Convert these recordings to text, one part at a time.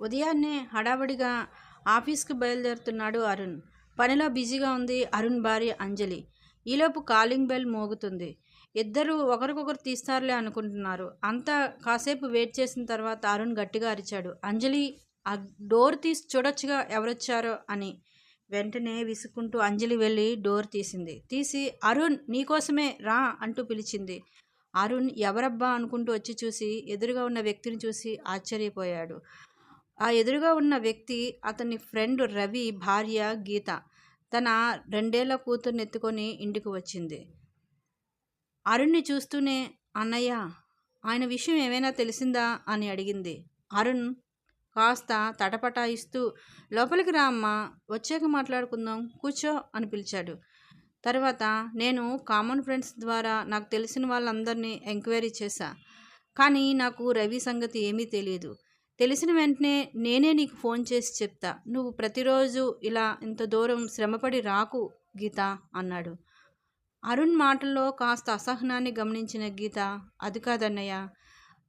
ఉదయాన్నే హడావడిగా ఆఫీస్కి బయలుదేరుతున్నాడు అరుణ్. పనిలో బిజీగా ఉంది అరుణ్ భార్య అంజలి. ఈలోపు కాలింగ్ బెల్ మోగుతుంది. ఇద్దరు ఒకరికొకరు తీస్తారులే అనుకుంటున్నారు. అంతా కాసేపు వెయిట్ చేసిన తర్వాత అరుణ్ గట్టిగా అరిచాడు. అంజలి ఆ డోర్ తీసి చూడొచ్చుగా ఎవరొచ్చారో అని వెంటనే విసుక్కుంటూ అంజలి వెళ్ళి డోర్ తీసింది. తీసి అరుణ్ నీకోసమే రా అంటూ పిలిచింది. అరుణ్ ఎవరబ్బా అనుకుంటూ వచ్చి చూసి ఎదురుగా ఉన్న వ్యక్తిని చూసి ఆశ్చర్యపోయాడు. ఆ ఎదురుగా ఉన్న వ్యక్తి అతని ఫ్రెండ్ రవి భార్య గీత. తన రెండేళ్ళ కూతుర్ని ఎత్తుకొని ఇంటికి వచ్చింది. అరుణ్ని చూస్తూనే అన్నయ్య ఆయన విషయం ఏమైనా తెలిసిందా? అని అడిగింది. అరుణ్ కాస్త తటపటాయిస్తూ లోపలికి రా అమ్మా వచ్చాక మాట్లాడుకుందాం కూర్చో అని పిలిచాడు. తర్వాత నేను కామన్ ఫ్రెండ్స్ ద్వారా నాకు తెలిసిన వాళ్ళందరినీ ఎంక్వైరీ చేశా కానీ నాకు రవి సంగతి ఏమీ తెలియదు. తెలిసిన వెంటనే నేనే నీకు ఫోన్ చేసి చెప్తా. నువ్వు ప్రతిరోజు ఇలా ఇంత దూరం శ్రమపడి రాకు గీత అన్నాడు. అరుణ్ మాటల్లో కాస్త అసహనాన్ని గమనించిన గీత అది కాదన్నయ్య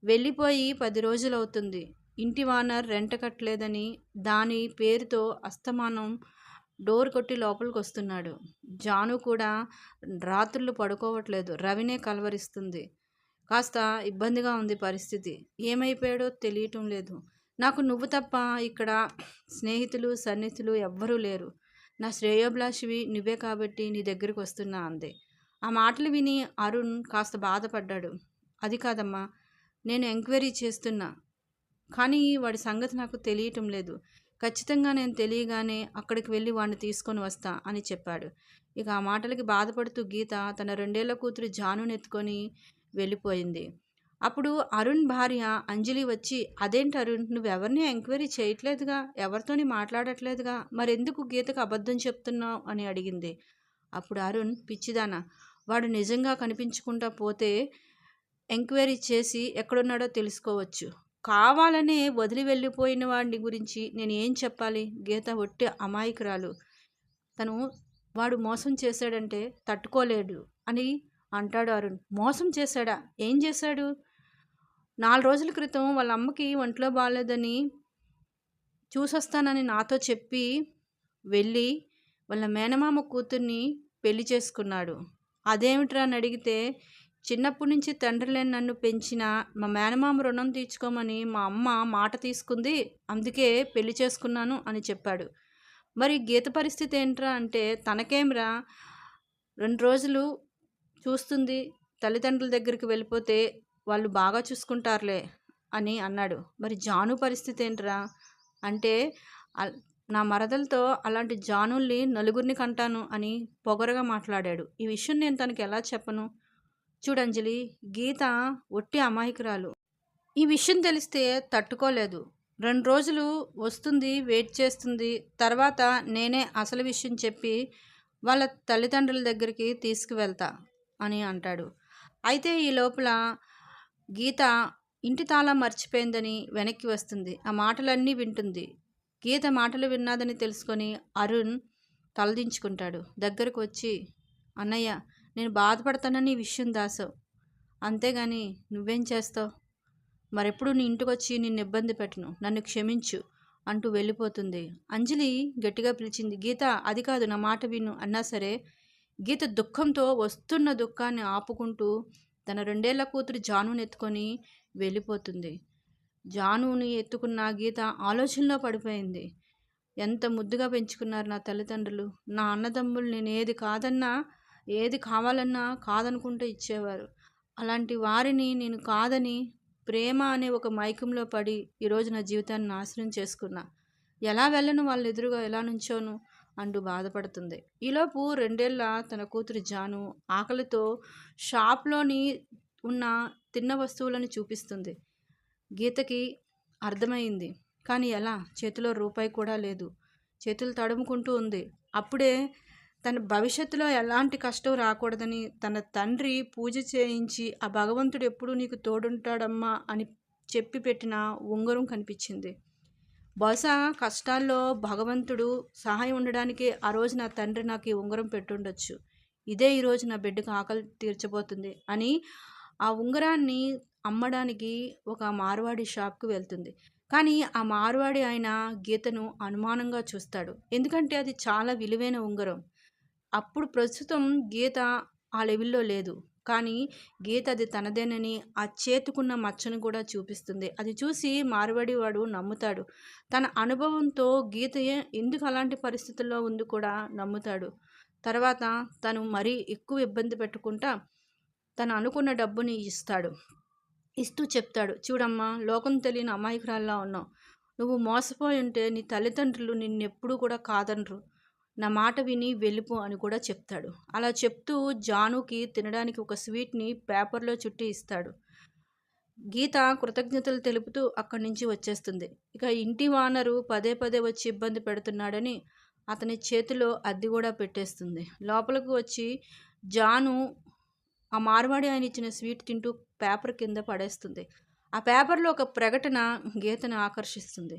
వెళ్ళిపోయి పది రోజులవుతుంది. ఇంటి వానర్ రెంట కట్టలేదని దాని పేరుతో అస్తమానం డోర్ కొట్టి లోపలికి వస్తున్నాడు జాను కూడా రాత్రులు పడుకోవట్లేదు. రవినే కలవరిస్తుంది. కాస్త ఇబ్బందిగా ఉంది పరిస్థితి. ఏమైపోయాడో తెలియటం లేదు. నాకు నువ్వు తప్ప ఇక్కడ స్నేహితులు సన్నిహితులు ఎవ్వరూ లేరు. నా శ్రేయోభిలాషివి నువ్వే కాబట్టి నీ దగ్గరికి వస్తున్నా అంది. ఆ మాటలు విని అరుణ్ కాస్త బాధపడ్డాడు. అది కాదమ్మా నేను ఎంక్వైరీ చేస్తున్నా. కానీ వాడి సంగతి నాకు తెలియటం లేదు. ఖచ్చితంగా నేను తెలియగానే అక్కడికి వెళ్ళి వాడిని తీసుకొని వస్తా అని చెప్పాడు. ఇక ఆ మాటలకి బాధపడుతూ గీత తన రెండేళ్ళ కూతురు జానుని ఎత్తుకొని వెళ్ళిపోయింది. అప్పుడు అరుణ్ భార్య అంజలి వచ్చి అదేంటి అరుణ్ నువ్వు ఎవరిని ఎంక్వైరీ చేయట్లేదుగా? ఎవరితోని మాట్లాడట్లేదుగా? మరెందుకు గీతకు అబద్ధం చెప్తున్నావు? అని అడిగింది. అప్పుడు అరుణ్ పిచ్చిదానా వాడు నిజంగా కనిపించకుండా పోతే ఎంక్వైరీ చేసి ఎక్కడున్నాడో తెలుసుకోవచ్చు. కావాలనే వదిలి వెళ్ళిపోయిన వాడిని గురించి నేను ఏం చెప్పాలి? గీత ఒట్టి అమాయకురాలు. తను వాడు మోసం చేశాడంటే తట్టుకోలేడు అని అంటాడు అరుణ్. మోసం చేశాడా? ఏం చేశాడు? నాలుగు రోజుల క్రితం వాళ్ళ అమ్మకి ఒంట్లో బాగాలేదని చూసొస్తానని నాతో చెప్పి వెళ్ళి వాళ్ళ మేనమామ కూతుర్ని పెళ్ళి చేసుకున్నాడు. అదేమిట్రా అని అడిగితే చిన్నప్పటి నుంచి తండ్రి లేని నన్ను పెంచిన మా మేనమామ రుణం తీర్చుకోమని మా అమ్మ మాట తీసుకుంది అందుకే పెళ్ళి చేసుకున్నాను అని చెప్పాడు. మరి గీత పరిస్థితి ఏంట్రా అంటే తనకేమ్రా రెండు రోజులు చూస్తుంది తల్లిదండ్రుల దగ్గరికి వెళ్ళిపోతే వాళ్ళు బాగా చూసుకుంటారులే అని అన్నాడు. మరి జాను పరిస్థితి ఏంట్రా? అంటే నా మరదలతో అలాంటి జానుల్ని నలుగురిని కంటాను అని పొగరగా మాట్లాడాడు. ఈ విషయం నేను తనకి ఎలా చెప్పను? చూడంజలి గీత ఒట్టి అమాయకురాలు. ఈ విషయం తెలిస్తే తట్టుకోలేదు. రెండు రోజులు వస్తుంది వెయిట్ చేస్తుంది. తర్వాత నేనే అసలు విషయం చెప్పి వాళ్ళ తల్లిదండ్రుల దగ్గరికి తీసుకువెళ్తా. అని అంటాడు. అయితే ఈ లోపల గీత ఇంటి తాళం మర్చిపోయిందని వెనక్కి వస్తుంది. ఆ మాటలన్నీ వింటుంది. గీత మాటలు విన్నాదని తెలుసుకొని అరుణ్ తలదించుకుంటాడు. దగ్గరకు వచ్చి అన్నయ్య నేను బాధపడతానని ఈ విషయం దాసావు అంతేగాని నువ్వేం చేస్తావు? మరెప్పుడు నీ ఇంటికి వచ్చి నిన్ను ఇబ్బంది పెట్టను. నన్ను క్షమించు అంటూ వెళ్ళిపోతుంది. అంజలి గట్టిగా పిలిచింది. గీత అది కాదు నా మాట విను. అన్నా సరే గీత దుఃఖంతో వస్తున్న దుఃఖాన్ని ఆపుకుంటూ తన రెండేళ్ళ కూతురు జానుని ఎత్తుకొని వెళ్ళిపోతుంది. జానుని ఎత్తుకున్న గీత ఆలోచనలో పడిపోయింది. ఎంత ముద్దుగా పెంచుకున్నారు నా తల్లిదండ్రులు. నా అన్నదమ్ములు నేను ఏది కాదన్నా ఏది కావాలన్నా కాదనుకుంటూ ఇచ్చేవారు. అలాంటి వారిని నేను కాదని ప్రేమ అనే ఒక మైకంలో పడి ఈరోజు నా జీవితాన్ని నాశనం చేసుకున్నా. ఎలా వెళ్ళను వాళ్ళ ఎదురుగా ఎలా నుంచోను? అంటూ బాధపడుతుంది. ఈలోపు రెండేళ్ళ తన కూతురు జాను ఆకలితో షాప్లోని ఉన్న తిన్న వస్తువులను చూపిస్తుంది. గీతకి అర్థమైంది. కానీ ఎలా? చేతిలో రూపాయి కూడా లేదు. చేతులు తడుముకుంటూ ఉంది. అప్పుడే తన భవిష్యత్తులో ఎలాంటి కష్టం రాకూడదని తన తండ్రి పూజ చేయించి ఆ భగవంతుడు ఎప్పుడు నీకు తోడుంటాడమ్మా అని చెప్పి పెట్టిన ఉంగరం కనిపించింది. బహుశా కష్టాల్లో భగవంతుడు సహాయం ఉండడానికి ఆ రోజు నా తండ్రి నాకు ఈ ఉంగరం పెట్టుండొచ్చు. ఇదే ఈరోజు నా బిడ్డకు ఆకలి తీర్చబోతుంది అని ఆ ఉంగరాన్ని అమ్మడానికి ఒక మార్వాడి షాప్కి వెళ్తుంది. కానీ ఆ మార్వాడి ఆయన గీతను అనుమానంగా చూస్తాడు. ఎందుకంటే అది చాలా విలువైన ఉంగరం. అప్పుడు ప్రస్తుతం గీత ఆ లెవెల్లో లేదు. కానీ గీత అది తనదేనని ఆ చేతుకున్న మచ్చను కూడా చూపిస్తుంది. అది చూసి మార్వాడి వాడు నమ్ముతాడు. తన అనుభవంతో గీత ఎందుకు అలాంటి పరిస్థితుల్లో ఉంది కూడా నమ్ముతాడు. తర్వాత తను మరీ ఎక్కువ ఇబ్బంది పెట్టుకుంటా తను అనుకున్న డబ్బుని ఇస్తాడు. ఇస్తూ చెప్తాడు. చూడమ్మా లోకం తెలియని అమాయకురాల్లా ఉన్నావు. నువ్వు మోసపోయి ఉంటే నీ తల్లిదండ్రులు నిన్నెప్పుడూ కూడా కాదనరు. నా మాట విని వెళ్ళిపో అని కూడా చెప్తాడు. అలా చెప్తూ జానుకి తినడానికి ఒక స్వీట్ని పేపర్లో చుట్టి ఇస్తాడు. గీత కృతజ్ఞతలు తెలుపుతూ అక్కడి నుంచి వచ్చేస్తుంది. ఇక ఇంటి వానరు పదే పదే వచ్చి ఇబ్బంది పెడుతున్నాడని అతని చేతిలో అద్దె కూడా పెట్టేస్తుంది. లోపలికి వచ్చి జాను ఆ మార్వాడి ఆయన ఇచ్చిన స్వీట్ తింటూ పేపర్ కింద పడేస్తుంది. ఆ పేపర్లో ఒక ప్రకటన గీతను ఆకర్షిస్తుంది.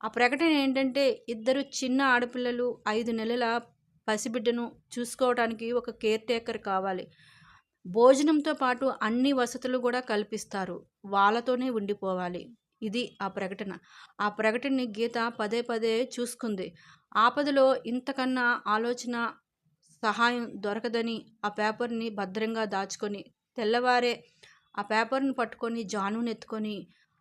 ఆ ప్రకటన ఏంటంటే ఇద్దరు చిన్న ఆడపిల్లలు ఐదు నెలల పసిబిడ్డను చూసుకోవడానికి ఒక కేర్ టేకర్ కావాలి. భోజనంతో పాటు అన్ని వసతులు కూడా కల్పిస్తారు. వాళ్ళతోనే ఉండిపోవాలి. ఇది ఆ ప్రకటన. ఆ ప్రకటనని గీత పదే పదే చూసుకుంది. ఆపదలో ఇంతకన్నా ఆలోచన సహాయం దొరకదని ఆ పేపర్ని భద్రంగా దాచుకొని తెల్లవారే ఆ పేపర్ని పట్టుకొని జానుని ఎత్తుకొని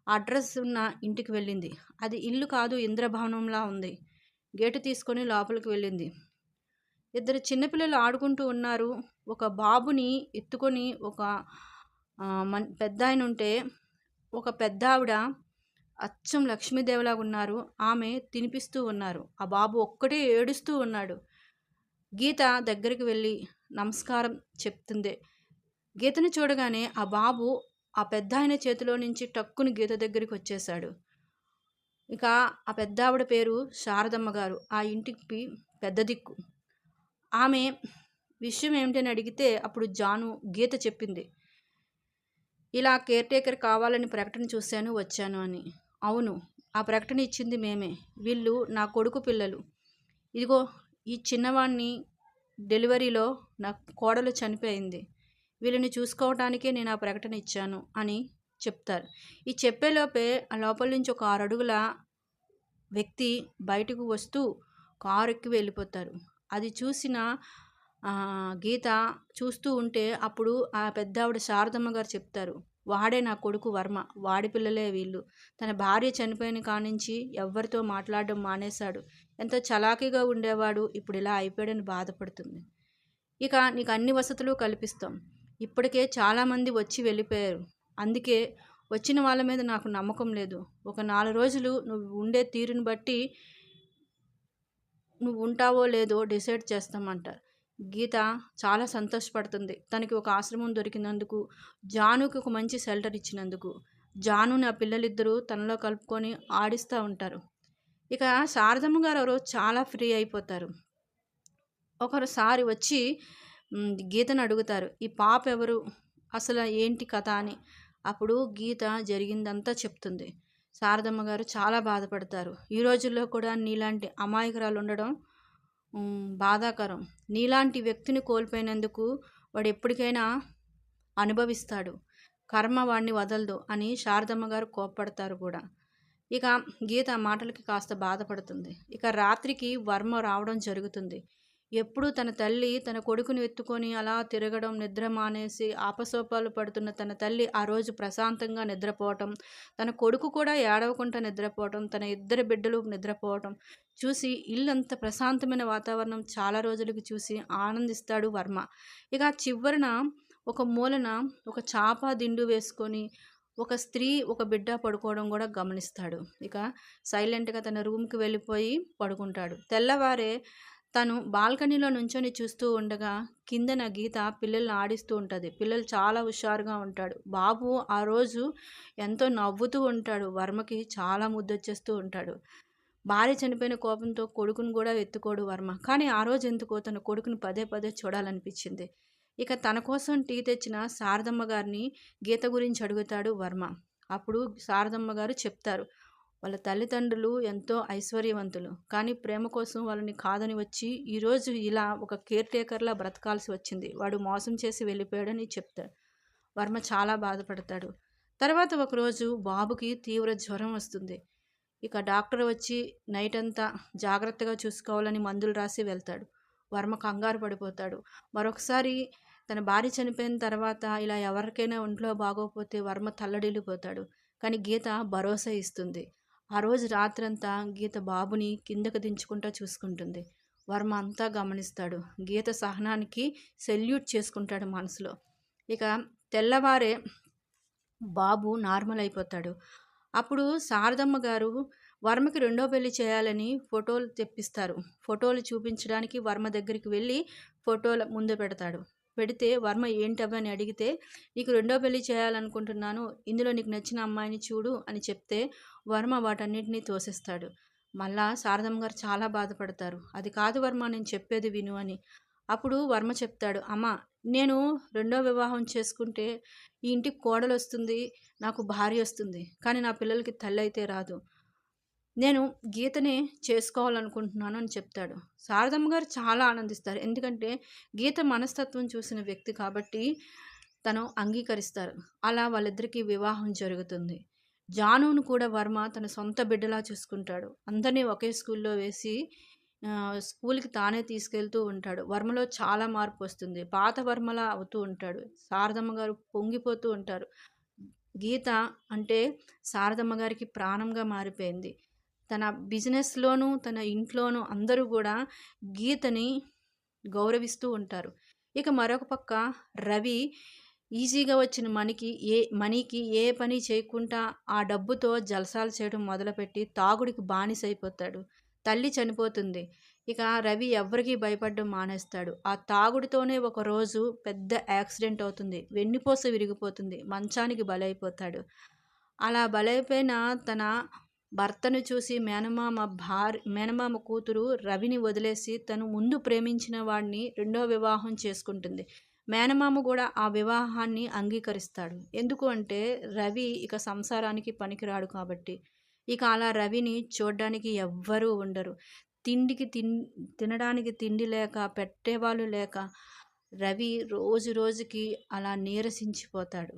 అడ్రస్ ఉన్న ఇంటికి వెళ్ళింది. అది ఇల్లు కాదు ఇంద్రభవనంలా ఉంది. గేటు తీసుకొని లోపలికి వెళ్ళింది. ఇద్దరు చిన్నపిల్లలు ఆడుకుంటూ ఉన్నారు. ఒక బాబుని ఎత్తుకొని ఒక మన్ పెద్ద ఆయన ఉంటే ఒక పెద్ద ఆవిడ అచ్చం లక్ష్మీదేవిలాగా ఉన్నారు. ఆమె తినిపిస్తూ ఉన్నారు. ఆ బాబు ఒక్కటే ఏడుస్తూ ఉన్నాడు. గీత దగ్గరికి వెళ్ళి నమస్కారం చెప్తుంది. గీతను చూడగానే ఆ బాబు ఆ పెద్ద ఆయన చేతిలో నుంచి టక్కుని గీత దగ్గరికి వచ్చేశాడు. ఇక ఆ పెద్ద ఆవిడ పేరు శారదమ్మ గారు. ఆ ఇంటికి పెద్ద దిక్కు. ఆమె విషయం ఏమిటని అడిగితే అప్పుడు జాను గీత చెప్పింది. ఇలా కేర్ టేకర్ కావాలని ప్రకటన చూశాను వచ్చాను అని. అవును ఆ ప్రకటన ఇచ్చింది మేమే. వీళ్ళు నా కొడుకు పిల్లలు. ఇదిగో ఈ చిన్నవాణ్ణి డెలివరీలో నా కోడలు చనిపోయింది. వీళ్ళని చూసుకోవటానికే నేను ఆ ప్రకటన ఇచ్చాను అని చెప్తారు. ఈ చెప్పేలోపే ఆ లోపల నుంచి ఒక ఆరు అడుగుల వ్యక్తి బయటకు వస్తూ కారు ఎక్కి వెళ్ళిపోతారు. అది చూసిన గీత చూస్తూ ఉంటే అప్పుడు ఆ పెద్ద ఆవిడ శారదమ్మ గారు చెప్తారు వాడే నా కొడుకు వర్మ వాడి పిల్లలే వీళ్ళు. తన భార్య చనిపోయిన కానించి ఎవరితో మాట్లాడడం మానేశాడు. ఎంతో చలాకీగా ఉండేవాడు ఇప్పుడు ఇలా అయిపోయాడని బాధపడుతుంది. ఇక నీకు అన్ని వసతులు కల్పిస్తాం. ఇప్పటికే చాలామంది వచ్చి వెళ్ళిపోయారు. అందుకే వచ్చిన వాళ్ళ మీద నాకు నమ్మకం లేదు. ఒక నాలుగు రోజులు నువ్వు ఉండే తీరుని బట్టి నువ్వు ఉంటావో లేదో డిసైడ్ చేస్తామంటారు గీత చాలా సంతోషపడుతుంది. తనకి ఒక ఆశ్రమం దొరికినందుకు జానుకి ఒక మంచి షెల్టర్ ఇచ్చినందుకు. జానుని ఆ పిల్లలిద్దరూ తనలో కలుపుకొని ఆడిస్తూ ఉంటారు. ఇక శారదమ్మ గారు ఎవరో చాలా ఫ్రీ అయిపోతారు. ఒకసారి వచ్చి గీతను అడుగుతారు ఈ పాప ఎవరు? అసలు ఏంటి కథ? అని. అప్పుడు గీత జరిగిందంతా చెప్తుంది. శారదమ్మ గారు చాలా బాధపడతారు. ఈ రోజుల్లో కూడా నీలాంటి అమాయకురాలు ఉండడం బాధాకరం. నీలాంటి వ్యక్తిని కోల్పోయినందుకు వాడు ఎప్పటికైనా అనుభవిస్తాడు. కర్మ వాడిని వదలదు అని శారదమ్మ గారు కోప్పడతారు కూడా. ఇక గీత మాటలకి కాస్త బాధపడుతుంది. ఇక రాత్రికి వర్మ రావడం జరుగుతుంది. ఎప్పుడూ తన తల్లి తన కొడుకుని ఎత్తుకొని అలా తిరగడం నిద్ర మానేసి ఆపసోపాలు పడుతున్న తన తల్లి ఆ రోజు ప్రశాంతంగా నిద్రపోవటం తన కొడుకు కూడా ఏడవకుండా నిద్రపోవటం తన ఇద్దరు బిడ్డలు నిద్రపోవటం చూసి ఇల్లంత ప్రశాంతమైన వాతావరణం చాలా రోజులకు చూసి ఆనందిస్తాడు వర్మ. ఇక చివరన ఒక మూలన ఒక చాప దిండు వేసుకొని ఒక స్త్రీ ఒక బిడ్డ పడుకోవడం కూడా గమనిస్తాడు. ఇక సైలెంట్గా తన రూమ్కి వెళ్ళిపోయి పడుకుంటాడు. తెల్లవారే తను బాల్కనీలో నుంచొని చూస్తూ ఉండగా కిందన గీత పిల్లల్ని ఆడిస్తూ ఉంటుంది. పిల్లలు చాలా హుషారుగా ఉంటాడు. బాబు ఆ రోజు ఎంతో నవ్వుతూ ఉంటాడు. వర్మకి చాలా ముద్దొచ్చేస్తూ ఉంటాడు. భార్య చనిపోయిన కోపంతో కొడుకుని కూడా ఎత్తుకోడు వర్మ. కానీ ఆ రోజు ఎందుకో తన కొడుకుని పదే పదే చూడాలనిపించింది. ఇక తన కోసం టీ తెచ్చిన శారదమ్మ గారిని గీత గురించి అడుగుతాడు వర్మ. అప్పుడు శారదమ్మ గారు చెప్తారు వాళ్ళ తల్లిదండ్రులు ఎంతో ఐశ్వర్యవంతులు. కానీ ప్రేమ కోసం వాళ్ళని కాదని వచ్చి ఈరోజు ఇలా ఒక కేర్ టేకర్లా బ్రతకాల్సి వచ్చింది. వాడు మోసం చేసి వెళ్ళిపోయాడని చెప్తాడు. వర్మ చాలా బాధపడతాడు. తర్వాత ఒకరోజు బాబుకి తీవ్ర జ్వరం వస్తుంది. ఇక డాక్టర్ వచ్చి నైట్ అంతా జాగ్రత్తగా చూసుకోవాలని మందులు రాసి వెళ్తాడు. వర్మ కంగారు పడిపోతాడు. మరొకసారి తన భార్య చనిపోయిన తర్వాత ఇలా ఎవరికైనా ఒంట్లో బాగోకపోతే వర్మ తల్లడిల్లిపోతాడు. కానీ గీత భరోసా ఇస్తుంది. ఆ రోజు రాత్రంతా గీత బాబుని కిందకు దించుకుంటూ చూసుకుంటుంది. వర్మ అంతా గమనిస్తాడు. గీత సహనానికి సెల్యూట్ చేసుకుంటాడు మనసులో. ఇక తెల్లవారే బాబు నార్మల్ అయిపోతాడు. అప్పుడు శారదమ్మ గారు వర్మకి రెండో పెళ్ళి చేయాలని ఫోటోలు తెప్పిస్తారు. ఫోటోలు చూపించడానికి వర్మ దగ్గరికి వెళ్ళి ఫోటోల ముందు పెడతాడు. పెడితే వర్మ ఏంటవ్వ అని అడిగితే నీకు రెండో పెళ్ళి చేయాలనుకుంటున్నాను ఇందులో నీకు నచ్చిన అమ్మాయిని చూడు అని చెప్తే వర్మ వాటన్నిటినీ తోసేస్తాడు. మళ్ళా శారదమ్మ గారు చాలా బాధపడతారు. అది కాదు వర్మ నేను చెప్పేది విను అని. అప్పుడు వర్మ చెప్తాడు అమ్మ నేను రెండో వివాహం చేసుకుంటే ఈ ఇంటికి కోడలు వస్తుంది నాకు భార్య వస్తుంది కానీ నా పిల్లలకి తల్లి అయితే రాదు. నేను గీతనే చేసుకోవాలనుకుంటున్నాను అని చెప్తాడు. శారదమ్మ గారు చాలా ఆనందిస్తారు. ఎందుకంటే గీత మనస్తత్వం చూసిన వ్యక్తి కాబట్టి తను అంగీకరిస్తారు. అలా వాళ్ళిద్దరికీ వివాహం జరుగుతుంది. జానును కూడా వర్మ తన సొంత బిడ్డలా చూసుకుంటాడు. అందరినీ ఒకే స్కూల్లో వేసి స్కూల్కి తానే తీసుకెళ్తూ ఉంటాడు. వర్మలో చాలా మార్పు వస్తుంది. పాత వర్మలా అవుతూ ఉంటాడు. శారదమ్మ గారు పొంగిపోతూ ఉంటారు. గీత అంటే శారదమ్మ గారికి ప్రాణంగా మారిపోయింది. తన బిజినెస్లోనూ తన ఇంట్లోనూ అందరూ కూడా గీతని గౌరవిస్తూ ఉంటారు. ఇక మరొక పక్క రవి ఈజీగా వచ్చిన మనకి ఏ మనీకి ఏ పని చేయకుండా ఆ డబ్బుతో జలసాలు చేయడం మొదలుపెట్టి తాగుడికి బానిసైపోతాడు. తల్లి చనిపోతుంది. ఇక రవి ఎవరికి భయపడడం మానేస్తాడు. ఆ తాగుడితోనే ఒక రోజు పెద్ద యాక్సిడెంట్ అవుతుంది. వెన్నుపోస విరిగిపోతుంది. మంచానికి బలైపోతాడు. అలా బలైపోయిన తన భర్తను చూసి మేనమామ భార్య మేనమామ కూతురు రవిని వదిలేసి తను ముందు ప్రేమించిన వాడిని రెండో వివాహం చేసుకుంటుంది. మేనమామ కూడా ఆ వివాహాన్ని అంగీకరిస్తాడు. ఎందుకు అంటే రవి ఇక సంసారానికి పనికిరాడు కాబట్టి. ఇక అలా రవిని చూడడానికి ఎవ్వరూ ఉండరు. తిండికి తిన్ తినడానికి తిండి లేక పెట్టేవాళ్ళు లేక రవి రోజు రోజుకి అలా నీరసించిపోతాడు.